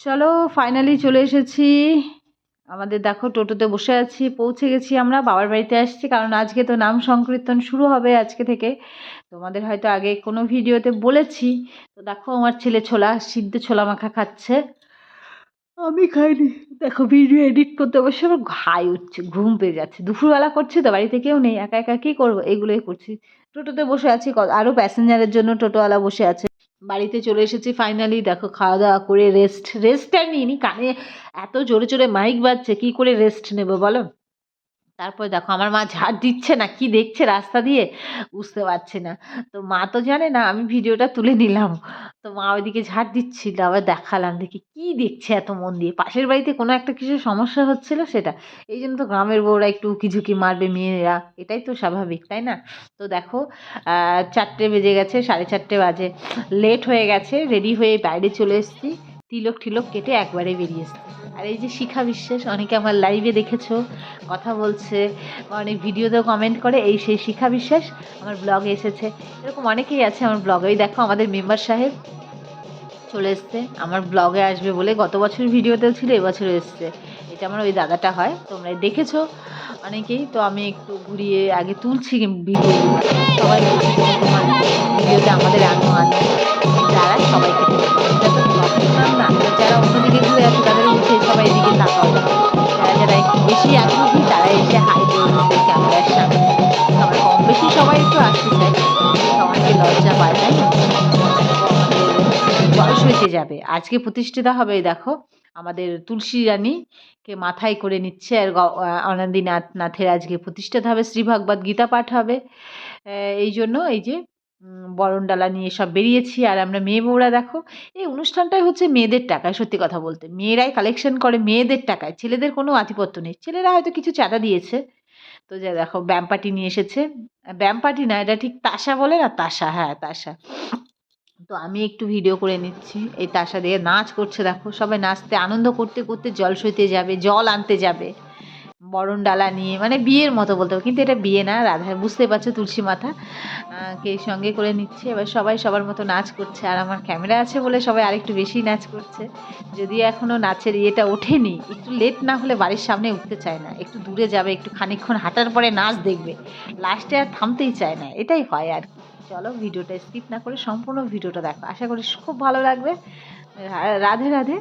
চলো ফাইনালি চলে এসেছি। আমাদের দেখো টোটোতে বসে আছি, পৌঁছে গেছি আমরা, বাবার বাড়িতে আসছি, কারণ আজকে তো নাম সংকীর্তন শুরু হবে আজকে থেকে। তোমাদের হয়তো আগে কোনো ভিডিওতে বলেছি, তো দেখো আমার ছেলে ছোলা, সিদ্ধ ছোলা মাখা খাচ্ছে। আমি খাইনি। দেখো ভিডিও এডিট করতে বসে আমার ঘাই উঠছে, ঘুম পেয়ে যাচ্ছে। দুপুরবেলা করছি তো, বাড়িতে কেউ নেই, একা একা কী করব? এইগুলোই করছি। টোটোতে বসে আছি আরও প্যাসেঞ্জারের জন্য টোটোওয়ালা বসে আছে। বাড়িতে চলে এসেছি ফাইনালি দেখো খাওয়া দাওয়া করে রেস্ট রেস্ট আর নিইনি। কানে এত জোরে জোরে মাইক বাজছে, কী করে রেস্ট নেব বলো? তারপরে দেখো আমার মা ঝাড় দিচ্ছে না, কি দেখছে রাস্তা দিয়ে? বুঝতে পারছে না। তো মা তো জানে না, আমি ভিডিওটা তুলে নিলাম। তো মা ওইদিকে ঝাড় দিচ্ছিল, আবার দেখালাম, দেখি কি দেখছে এত মন দিয়ে। পাশের বাড়িতে কোনো একটা কিছু সমস্যা হচ্ছিল সেটা। এই জন্য তো গ্রামের বউরা একটু উকিঝুঁকি মারবে, মেয়েরা। এটাই তো স্বাভাবিক, তাই না? তো দেখো চারটে বেজে গেছে, সাড়ে চারটে বাজে। লেট হয়ে গেছে, রেডি হয়ে বাইরে চলে এসেছি। তিলক ঠিলক কেটে একবারে বেরিয়ে এসেছি। আর এই যে শিখা বিশ্বাস, অনেকে আমার লাইভে দেখেছ, কথা বলছে, অনেক ভিডিওতেও কমেন্ট করে, এই সেই শিখা বিশ্বাস আমার ব্লগে এসেছে। এরকম অনেকেই আছে আমার ব্লগেই দেখো আমাদের মেম্বার সাহেব চলে এসছে, আমার ব্লগে আসবে বলে গত বছর ভিডিওতেও ছিল, এবছরও এসছে। এটা আমার ওই দাদাটা হয় তোমরা দেখেছ। অনেকেই, তো আমি একটু ঘুরিয়ে আগে তুলছি ভিডিও। সবাই ভিডিওতে আমাদের আনো আনো যারা সবাইকে না যারা অন্যদিকে ঘুরে আছে তাদের উঠে সবাই এদিকে তাকাও। যারা যারা একটু বেশি আগ্রহী, তারা এসে হাই করবে ক্যামেরার সামনে। আমরা কম বেশি সবাই একটু আসতে চাই। সবাইকে লজ্জা পায়, তাই বয়স হইতে যাবে। আজকে প্রতিষ্ঠিতা হবে, দেখো, আমাদের তুলসী রানীকে মাথায় করে নিচ্ছে আর আহ, নাথের আজকে প্রতিষ্ঠাতা হবে শ্রীভাগবত গীতা পাঠ হবে। এই জন্য এই যে বরণডালা নিয়ে সব বেরিয়েছি। আর আমরা মেয়ে বউরা দেখো এই অনুষ্ঠানটাই হচ্ছে মেয়েদের টাকায় সত্যি কথা বলতে। মেয়েরাই কালেকশন করে মেয়েদের টাকায় ছেলেদের কোনো আধিপত্য নেই। ছেলেরা হয়তো কিছু চাঁদা দিয়েছে। তো যা দেখো ব্যাম পার্টি নিয়ে এসেছে। ব্যাম পার্টি না এটা ঠিক তাসা বলে না? তাসা হ্যাঁ তাসা। তো আমি একটু ভিডিও করে নিচ্ছি। এই তাসা দিয়ে নাচ করছে, দেখো। সবাই নাচতে, আনন্দ করতে করতে জল সইতে যাবে, জল আনতে যাবে। বরণ ডালা নিয়ে মানে বিয়ের মতো বলতে হবে কিন্তু এটা বিয়ে না, রাধা বুঝতে পারছ তুলসী মাথা। কে সঙ্গে করে নিচ্ছে। এবার সবাই সবার মতো নাচ করছে। আর আমার ক্যামেরা আছে বলে সবাই আরেকটু বেশি নাচ করছে। যদিও এখনও নাচের ইয়েটা ওঠেনি। একটু লেট না হলে বাড়ির সামনে উঠতে চায় না। একটু দূরে যাবে, একটু খানিকক্ষণ হাঁটার পরে নাচ দেখবে। লাস্টে আর থামতেই চায় না। এটাই হয় আর কি। চলো ভিডিওটা স্কিপ না করে সম্পূর্ণ ভিডিওটা দেখো। আশা করি খুব ভালো লাগবে। রাধে রাধে।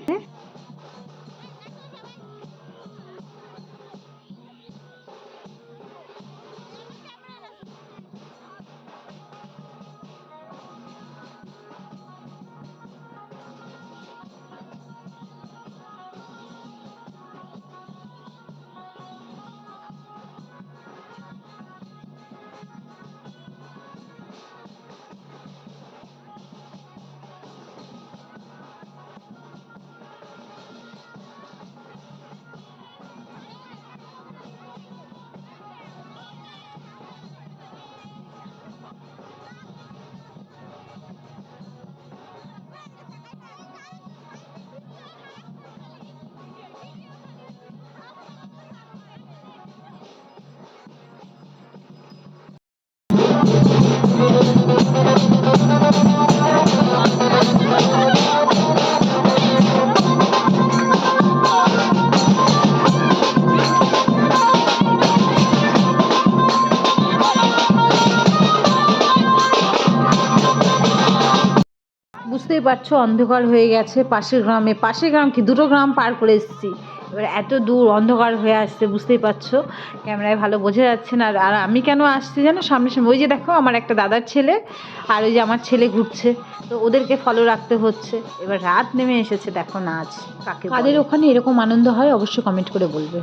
বুঝতেই পারছ অন্ধকার হয়ে গেছে পাশের গ্রামে। পাশের গ্রাম কি? দুটো গ্রাম পার করে এসেছি। এবার এত দূর অন্ধকার হয়ে আসছে বুঝতেই পারছ। ক্যামেরায় ভালো বোঝা যাচ্ছে না। আর- আর আমি কেন আসছি জানো? সামনে সামনে ওই যে দেখো আমার একটা দাদার ছেলে আর ওই যে আমার ছেলে ঘুরছে। তো ওদেরকে ফলো রাখতে হচ্ছে। এবার রাত নেমে এসেছে দেখো নাচ। কাকে কাদের ওখানে এরকম আনন্দ হয়? অবশ্যই কমেন্ট করে বলবে।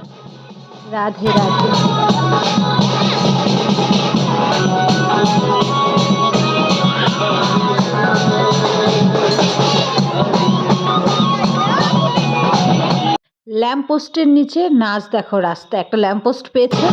রাধে রাধে। ল্যাম্পপোস্টের নিচে নাচ দেখো রাস্তা একটা ল্যাম্পপোস্ট পেয়েছে।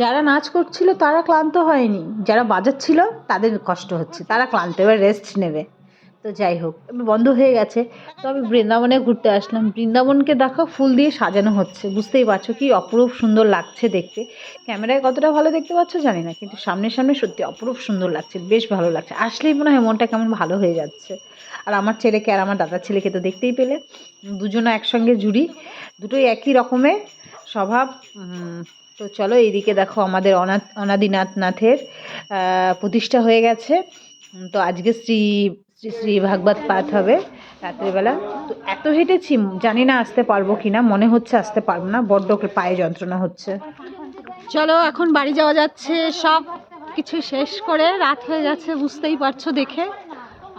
যারা নাচ করছিল তারা ক্লান্ত হয়নি। যারা বাজাচ্ছিল তাদের কষ্ট হচ্ছে। তারা ক্লান্ত, এবার রেস্ট নেবে। তো যাই হোক বন্ধ হয়ে গেছে। তো আমি বৃন্দাবনে ঘুরতে আসলাম। বৃন্দাবনকে দেখো, ফুল দিয়ে সাজানো হচ্ছে। বুঝতেই পারছ কি অপরূপ সুন্দর লাগছে দেখতে। ক্যামেরায় কতটা ভালো দেখতে পাচ্ছ জানি না, কিন্তু সামনে সামনে সত্যি অপরূপ সুন্দর লাগছে, বেশ ভালো লাগছে। আসলেই মনে হয় মনটা কেমন ভালো হয়ে যাচ্ছে। আর আমার ছেলেকে আর আমার দাদার ছেলেকে তো দেখতেই পেলে। দুজনে একসঙ্গে জুড়ি, দুটোই একই রকমের স্বভাব। তো চলো এইদিকে দেখো আমাদের অনাথ, অনাদিনাথ নাথের প্রতিষ্ঠা হয়ে গেছে। তো আজকে শ্রী শ্রী শ্রী ভাগবত পাঠ হবে রাত্রিবেলা। তো এত হেঁটেছি, জানি না আসতে পারব কি না মনে হচ্ছে আসতে পারব না, বড্ড পায়ে যন্ত্রণা হচ্ছে। চলো, এখন বাড়ি যাওয়া যাচ্ছে, সব কিছু শেষ করে, রাত হয়ে গেছে, বুঝতেই পারছ দেখে।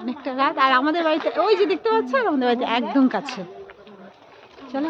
অনেকটা রাত, আর আমাদের বাড়িতে, ওই যে দেখতে পাচ্ছ, আমাদের বাড়িতে একদম কাছে। চলো।